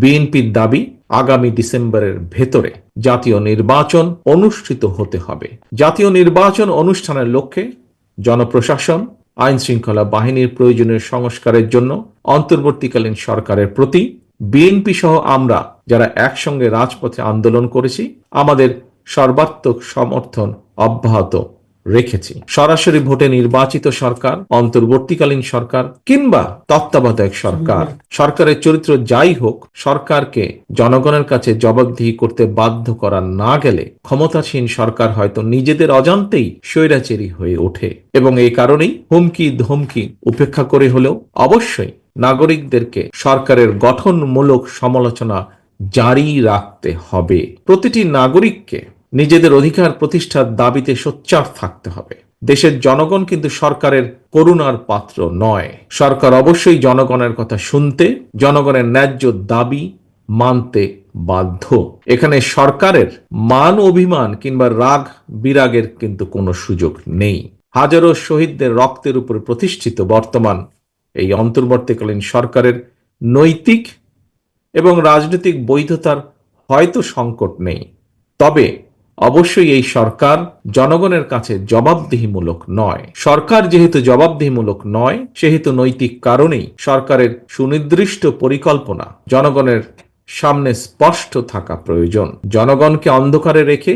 বিএনপির দাবি আগামী ডিসেম্বরের ভেতরে জাতীয় নির্বাচন অনুষ্ঠিত হতে হবে। জাতীয় নির্বাচন অনুষ্ঠানের লক্ষ্যে জনপ্রশাসন আইন শৃঙ্খলা বাহিনীর প্রয়োজনীয় সংস্কারের জন্য অন্তর্বর্তীকালীন সরকারের প্রতি বিএনপি সহ আমরা যারা একসঙ্গে রাজপথে আন্দোলন করেছি, আমাদের সর্বাত্মক সমর্থন অব্যাহত। রেখেছি। সরাসরি ভোটে নির্বাচিত সরকার, অন্তর্বর্তীকালীন সরকার কিংবা তত্ত্বাবধায়ক সরকার। সরকারের চরিত্র যাই হোক, সরকারকে জনগণের কাছে জবাবদিহি করতে বাধ্য করা না গেলে ক্ষমতাসীন সরকার হয়তো নিজেদের অজান্তেই স্বৈরাচেরী হয়ে ওঠে। এবং এই কারণেই হুমকি ধমকি উপেক্ষা করে হলেও অবশ্যই নাগরিকদেরকে সরকারের গঠনমূলক সমালোচনা জারি রাখতে হবে। প্রতিটি নাগরিককে নিজেদের অধিকার প্রতিষ্ঠার দাবিতে সোচ্চার থাকতে হবে। দেশের জনগণ কিন্তু সরকারের করুণার পাত্র নয়। সরকার অবশ্যই জনগণের কথা শুনতে, জনগণের ন্যায্য দাবি মানতে বাধ্য। এখানে সরকারের মান অভিমান কিংবা রাগ বিরাগের কিন্তু কোনো সুযোগ নেই। হাজারো শহীদদের রক্তের উপর প্রতিষ্ঠিত বর্তমান এই অন্তর্বর্তীকালীন সরকারের নৈতিক এবং রাজনৈতিক বৈধতার হয়তো সংকট নেই। তবে অবশ্যই এই সরকার জনগণের কাছে জবাবদিহিমূলক নয়। সরকার যেহেতু জবাবদিহিমূলক নয়, সেহেতু নৈতিক কারণেই সরকারের সুনির্দিষ্ট পরিকল্পনা জনগণের সামনে স্পষ্ট থাকা প্রয়োজন। জনগণকে অন্ধকারে রেখে,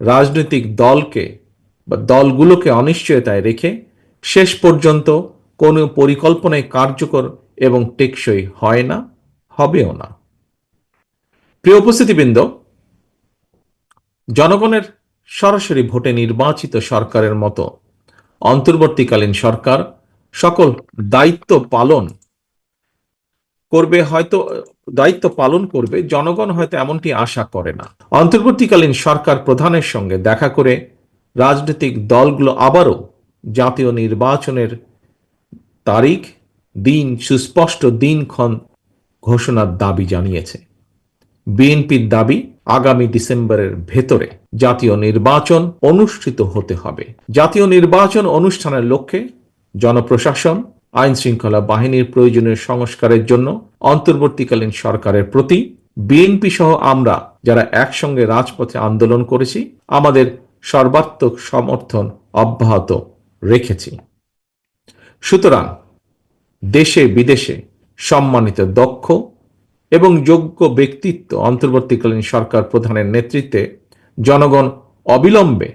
রাজনৈতিক দলকে বা দলগুলোকে অনিশ্চয়তায় রেখে শেষ পর্যন্ত কোনো পরিকল্পনায় কার্যকর এবং টেকসই হয় না, হবেও না। প্রিয় উপস্থিতিবৃন্দ জনগণের সরাসরি ভোটে নির্বাচিত সরকারের মতো অন্তর্বর্তীকালীন সরকার সকল দায়িত্ব পালন করবে হয়তো, দায়িত্ব পালন করবে, জনগণ হয়তো এমনটি আশা করে না। অন্তর্বর্তীকালীন সরকার প্রধানের সঙ্গে দেখা করে রাজনৈতিক দলগুলো আবারও জাতীয় নির্বাচনের তারিখ, দিন, সুস্পষ্ট দিনক্ষণ ঘোষণার দাবি জানিয়েছে। বিএনপির দাবি আগামী ডিসেম্বরের ভেতরে জাতীয় নির্বাচন অনুষ্ঠিত হতে হবে। জাতীয় নির্বাচন অনুষ্ঠানের লক্ষ্যে জনপ্রশাসন আইন শৃঙ্খলা বাহিনীর প্রয়োজনীয় সংস্কারের জন্য অন্তর্বর্তীকালীন সরকারের প্রতি বিএনপি সহ আমরা যারা একসঙ্গে রাজপথে আন্দোলন করেছি, আমাদের সর্বাত্মক সমর্থন অব্যাহত রেখেছি। সুতরাং দেশে বিদেশে সম্মানিত দক্ষ এবং যোগ্য ব্যক্তিত্ব অন্তর্বর্তীকালীন সরকার প্রধানের নেতৃত্বে জনগণ অবিলম্বে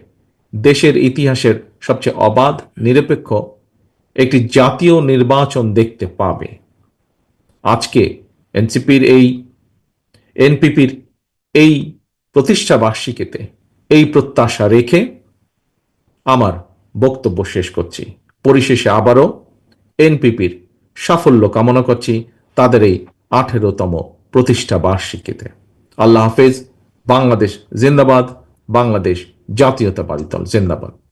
দেশের ইতিহাসের সবচেয়ে অবাধ, নিরপেক্ষ একটি জাতীয় নির্বাচন দেখতে পাবে। আজকে এনসিপির এই, এনপিপির এই প্রতিষ্ঠা বার্ষিকীতে এই প্রত্যাশা রেখে আমার বক্তব্য শেষ করছি। পরিশেষে আবারও এনপিপির সাফল্য কামনা করছি। তাদের এই আঠেরোতম প্রতিষ্ঠা বার্ষিকীতে। আল্লাহ হাফেজ বাংলাদেশ জিন্দাবাদ বাংলাদেশ জাতীয়তাবাদী দল জিন্দাবাদ।